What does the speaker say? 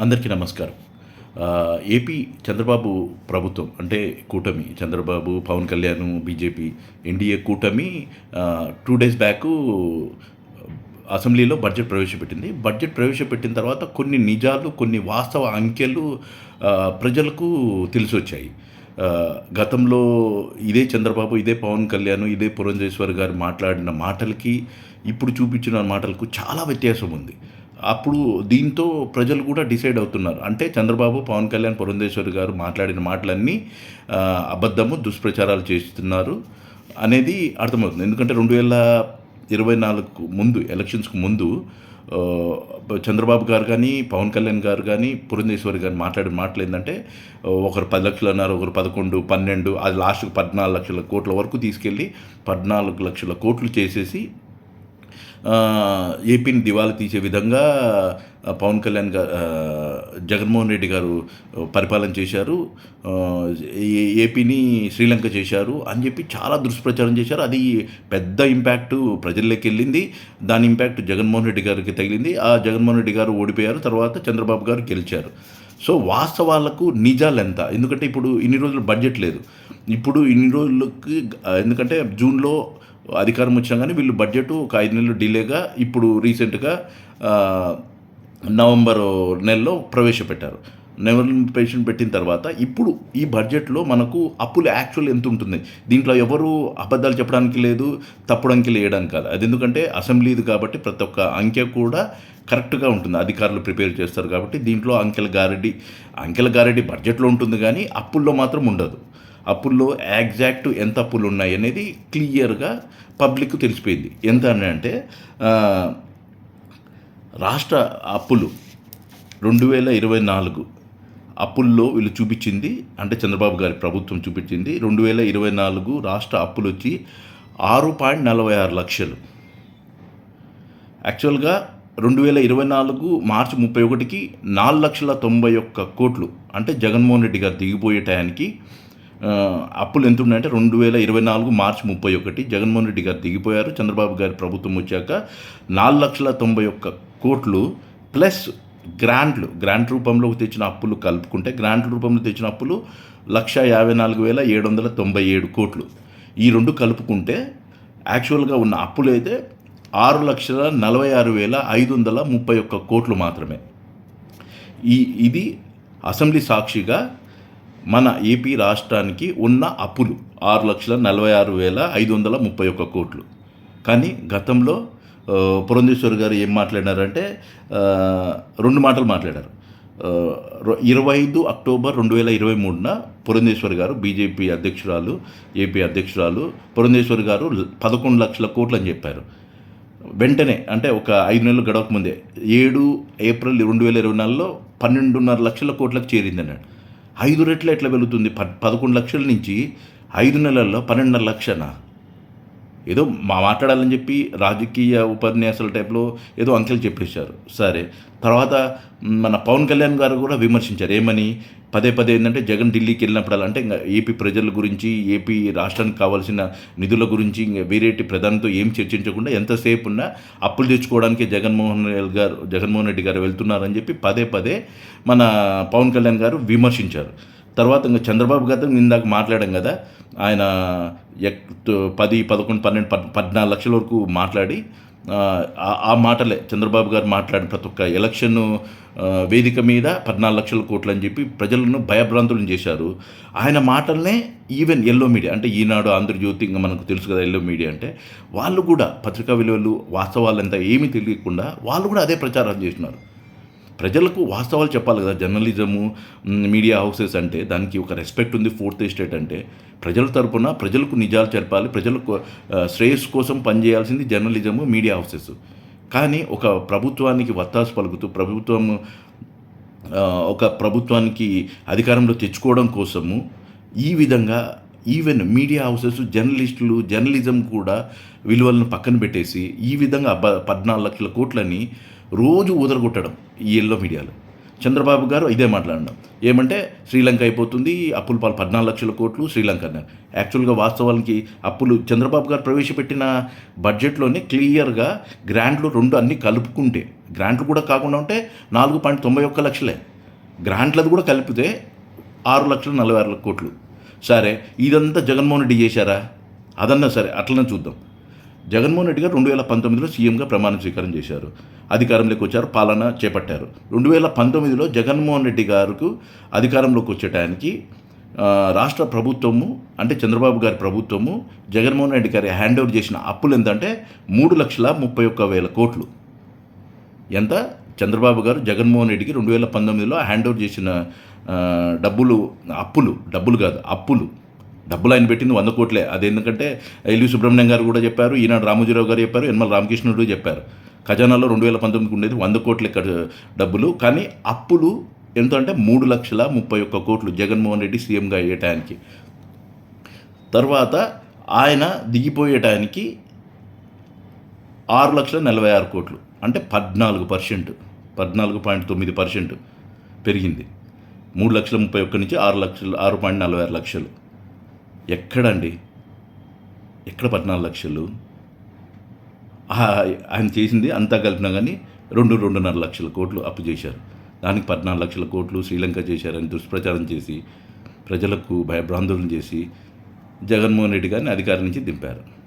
అందరికీ నమస్కారం. ఏపీ చంద్రబాబు ప్రభుత్వం అంటే కూటమి చంద్రబాబు పవన్ కళ్యాణ్ బీజేపీ ఎన్డీఏ కూటమి టూ డేస్ బ్యాక్ అసెంబ్లీలో బడ్జెట్ ప్రవేశపెట్టింది. బడ్జెట్ ప్రవేశపెట్టిన తర్వాత కొన్ని నిజాలు కొన్ని వాస్తవ అంకెలు ప్రజలకు తెలిసి వచ్చాయి గతంలో ఇదే చంద్రబాబు ఇదే పవన్ కళ్యాణ్ ఇదే పురంధేశ్వర్ గారు మాట్లాడిన మాటలకి ఇప్పుడు చూపించిన మాటలకు చాలా వ్యత్యాసం ఉంది. అప్పుడు దీంతో ప్రజలు కూడా డిసైడ్ అవుతున్నారు. అంటే చంద్రబాబు పవన్ కళ్యాణ్ పురంధేశ్వర్ గారు మాట్లాడిన మాటలన్నీ అబద్ధము దుష్ప్రచారాలు చేస్తున్నారు అనేది అర్థమవుతుంది. ఎందుకంటే రెండు వేల ఇరవై నాలుగు ముందు ఎలక్షన్స్కు ముందు చంద్రబాబు గారు కానీ పవన్ కళ్యాణ్ గారు కానీ పురంధేశ్వరి గారు మాట్లాడిన మాటలు ఏంటంటే ఒకరు పది లక్షలు అన్నారు ఒకరు పదకొండు పన్నెండు అది లాస్ట్కి పద్నాలుగు లక్షల కోట్ల వరకు తీసుకెళ్ళి పద్నాలుగు లక్షల కోట్లు చేసేసి ఏపీని దివాలా తీసే విధంగా పవన్ కళ్యాణ్ గారు జగన్మోహన్ రెడ్డి గారు పరిపాలన చేశారు. ఏపీని శ్రీలంక చేశారు అని చెప్పి చాలా దుష్ప్రచారం చేశారు. అది పెద్ద ఇంపాక్ట్ ప్రజల్లోకి వెళ్ళింది. దాని ఇంపాక్ట్ జగన్మోహన్ రెడ్డి గారికి తగిలింది. ఆ జగన్మోహన్ రెడ్డి గారు ఓడిపోయారు. తర్వాత చంద్రబాబు గారు గెలిచారు. సో వాస్తవాలకు నిజాలు ఎంత? ఎందుకంటే ఇప్పుడు ఇన్ని రోజులు బడ్జెట్ లేదు. ఇప్పుడు ఇన్ని రోజులకి ఎందుకంటే జూన్లో అధికారం వచ్చాగానే వీళ్ళు బడ్జెట్ ఒక ఐదు నెలలు డిలేగా ఇప్పుడు రీసెంట్గా నవంబర్ నెలలో ప్రవేశపెట్టారు. నవంబర్ పెట్టిన తర్వాత ఇప్పుడు ఈ బడ్జెట్లో మనకు అప్పులు యాక్చువల్ ఎంత ఉంటుంది? దీంట్లో ఎవరు అబద్ధాలు చెప్పడానికి లేదు తప్పుడు అంకెలు వేయడానికి కాదు. అది ఎందుకంటే అసెంబ్లీది కాబట్టి ప్రతి ఒక్క అంకె కూడా కరెక్ట్గా ఉంటుంది. అధికారులు ప్రిపేర్ చేస్తారు కాబట్టి దీంట్లో అంకెల గారెడ్డి అంకెల గారెడ్డి బడ్జెట్లో ఉంటుంది కానీ అప్పుల్లో మాత్రం ఉండదు. అప్పుల్లో యాగ్జాక్ట్ ఎంత అప్పులు ఉన్నాయి అనేది క్లియర్గా పబ్లిక్ తెలిసిపోయింది. ఎంత అని అంటే రాష్ట్ర అప్పులు రెండు వేల ఇరవై నాలుగు అప్పుల్లో వీళ్ళు చూపించింది అంటే చంద్రబాబు గారి ప్రభుత్వం చూపించింది రెండు వేల ఇరవై నాలుగు రాష్ట్ర అప్పులు వచ్చి ఆరు పాయింట్ నలభై ఆరు లక్షలు. యాక్చువల్గా రెండు వేల ఇరవై నాలుగు మార్చి ముప్పై ఒకటికి నాలుగు లక్షల తొంభై ఒక్క కోట్లు అంటే జగన్మోహన్ రెడ్డి గారు దిగిపోయే టయానికి అప్పులు ఎంత ఉన్నాయంటే రెండు వేల ఇరవై నాలుగు మార్చి ముప్పై ఒకటి జగన్మోహన్ రెడ్డి గారు దిగిపోయారు చంద్రబాబు గారి ప్రభుత్వం వచ్చాక నాలుగు లక్షల తొంభై ఒక్క కోట్లు ప్లస్ గ్రాంట్లు గ్రాంట్ రూపంలో తెచ్చిన అప్పులు కలుపుకుంటే గ్రాంట్ రూపంలో తెచ్చిన అప్పులు లక్ష యాభై నాలుగు వేల ఏడు వందల తొంభై ఏడు కోట్లు. ఈ రెండు కలుపుకుంటే యాక్చువల్గా ఉన్న అప్పులు అయితే ఆరు లక్షల నలభై ఆరు వేల ఐదు వందల ముప్పై ఒక్క కోట్లు మాత్రమే. ఈ ఇది అసెంబ్లీ సాక్షిగా మన ఏపీ రాష్ట్రానికి ఉన్న అప్పులు ఆరు లక్షల నలభై ఆరు వేల ఐదు వందల ముప్పై ఒక్క కోట్లు. కానీ గతంలో పురంధేశ్వర్ గారు ఏం మాట్లాడారంటే రెండు మాటలు మాట్లాడారు. ఇరవై ఐదు అక్టోబర్ రెండు వేల ఇరవై మూడున పురంధేశ్వర్ గారు బీజేపీ అధ్యక్షురాలు ఏపీ అధ్యక్షురాలు పురంధేశ్వర్ గారు పదకొండు లక్షల కోట్లు అని చెప్పారు. వెంటనే అంటే ఒక ఐదు నెలలు గడవక ముందే ఏడు ఏప్రిల్ రెండు వేల ఇరవై నాలుగులో పన్నెండున్నర లక్షల కోట్లకు చేరింది అన్నాడు ఐదు రెట్లు ఎట్లా వెళుతుంది? పదకొండు లక్షల నుంచి ఐదు నెలల్లో పన్నెండున్నర లక్షనా? ఏదో మా మాట్లాడాలని చెప్పి రాజకీయ ఉపన్యాసాల టైప్లో ఏదో అంకెలు చెప్పేశారు. సరే. తర్వాత మన పవన్ కళ్యాణ్ గారు కూడా విమర్శించారు. ఏమని? పదే పదే ఏంటంటే జగన్ ఢిల్లీకి వెళ్ళినప్పుడు అంటే ఇంకా ఏపీ ప్రజల గురించి ఏపీ రాష్ట్రానికి కావాల్సిన నిధుల గురించి ఇంకా వేరేటి ప్రధానితో ఏం చర్చించకుండా ఎంతసేపు ఉన్నా అప్పులు తెచ్చుకోవడానికి జగన్మోహన్ రెడ్డి గారు జగన్మోహన్ రెడ్డి గారు వెళ్తున్నారని చెప్పి పదే పదే మన పవన్ కళ్యాణ్ గారు విమర్శించారు. తర్వాత ఇంకా చంద్రబాబు గారితో ఇందాక మాట్లాడాం కదా ఆయన ఎక్ పది పదకొండు పన్నెండు పద్నాలుగు లక్షల వరకు మాట్లాడి ఆ, మాటలే చంద్రబాబు గారు మాట్లాడిన ప్రతి ఒక్క ఎలక్షన్ వేదిక మీద పద్నాలుగు లక్షల కోట్లు అని చెప్పి ప్రజలను భయభ్రాంతులను చేశారు. ఆయన మాటలనే ఈవెన్ ఎల్లో మీడియా అంటే ఈనాడు ఆంధ్రజ్యోతి ఇంకా మనకు తెలుసు కదా ఎల్లో మీడియా అంటే వాళ్ళు కూడా పత్రికా విలువలు వాస్తవాలంతా ఏమీ తెలియకుండా వాళ్ళు కూడా అదే ప్రచారం చేస్తున్నారు. ప్రజలకు వాస్తవాలు చెప్పాలి కదా. జర్నలిజము మీడియా హౌసెస్ అంటే దానికి ఒక రెస్పెక్ట్ ఉంది. ఫోర్త్ ఎస్టేట్ అంటే ప్రజల తరపున ప్రజలకు నిజాలు చెప్పాలి. ప్రజలకు శ్రేయస్సు కోసం పనిచేయాల్సింది జర్నలిజము మీడియా హౌసెస్. కానీ ఒక ప్రభుత్వానికి వత్తాసు పలుకుతూ ప్రభుత్వం ఒక ప్రభుత్వానికి అధికారంలో తెచ్చుకోవడం కోసము ఈ విధంగా ఈవెన్ మీడియా హౌసెస్ జర్నలిస్టులు జర్నలిజం కూడా విలువలను పక్కన పెట్టేసి ఈ విధంగా పద్నాలుగు లక్షల కోట్లని రోజు ఊదరగొట్టడం ఈ ఎల్లో మీడియాలో. చంద్రబాబు గారు ఇదే మాట్లాడినాం ఏమంటే శ్రీలంక అయిపోతుంది అప్పుల పాలు పద్నాలుగు లక్షల కోట్లు శ్రీలంక అన్నారు. యాక్చువల్గా వాస్తవానికి అప్పులు చంద్రబాబు గారు ప్రవేశపెట్టిన బడ్జెట్లోనే క్లియర్గా గ్రాంట్లు రెండు అన్నీ కలుపుకుంటే గ్రాంట్లు కూడా కాకుండా ఉంటే నాలుగు పాయింట్ తొంభై ఒక్క లక్షలే. గ్రాంట్లది కూడా కలిపితే ఆరు లక్షల నలభై ఆరు కోట్లు. సరే ఇదంతా జగన్మోహన్ రెడ్డి చేశారా? అదన్నా సరే అట్లనే చూద్దాం. జగన్మోహన్ రెడ్డి గారు రెండు వేల పంతొమ్మిదిలో సీఎంగా ప్రమాణ స్వీకారం చేశారు. అధికారంలోకి వచ్చారు పాలన చేపట్టారు. రెండు వేల పంతొమ్మిదిలో జగన్మోహన్ రెడ్డి గారికి అధికారంలోకి వచ్చేటానికి రాష్ట్ర ప్రభుత్వము అంటే చంద్రబాబు గారి ప్రభుత్వము జగన్మోహన్ రెడ్డి గారి హ్యాండ్ ఓవర్ చేసిన అప్పులు ఎంతంటే మూడు లక్షల ముప్పై ఒక్క వేల కోట్లు. ఎంత? చంద్రబాబు గారు జగన్మోహన్ రెడ్డికి రెండు వేల పంతొమ్మిదిలో హ్యాండ్ ఓవర్ చేసిన డబ్బులు అప్పులు డబ్బులు కాదు అప్పులు. డబ్బులు ఆయన పెట్టింది వంద కోట్లే. అది ఎందుకంటే ఎల్వి సుబ్రహ్మణ్యం గారు కూడా చెప్పారు ఈనాడు రామోజీరావు గారు చెప్పారు యనమల రామకృష్ణుడు చెప్పారు. ఖజానాలో రెండు వేల పంతొమ్మిదికి ఉండేది వంద కోట్ల డబ్బులు. కానీ అప్పులు ఎంత అంటే మూడు లక్షల ముప్పై ఒక్క కోట్లు జగన్మోహన్ రెడ్డి సీఎంగా అయ్యేటానికి తర్వాత ఆయన దిగిపోయేటానికి ఆరు లక్షల నలభై ఆరు కోట్లు. అంటే పద్నాలుగు పర్సెంట్ పద్నాలుగు పాయింట్ తొమ్మిది పర్సెంట్ పెరిగింది. మూడు లక్షల ముప్పై ఒక్క నుంచి ఆరు లక్షలు ఆరు పాయింట్ నలభై ఆరు లక్షలు. ఎక్కడండి? ఎక్కడ పద్నాలుగు లక్షలు? ఆయన చేసింది అంతా కలిపినా కానీ రెండు రెండున్నర లక్షల కోట్లు అప్పు చేశారు. దానికి పద్నాలుగు లక్షల కోట్లు శ్రీలంక చేశారని దుష్ప్రచారం చేసి ప్రజలకు భయభ్రాంతులను చేసి జగన్మోహన్ రెడ్డి గారిని అధికారం నుంచి దింపారు.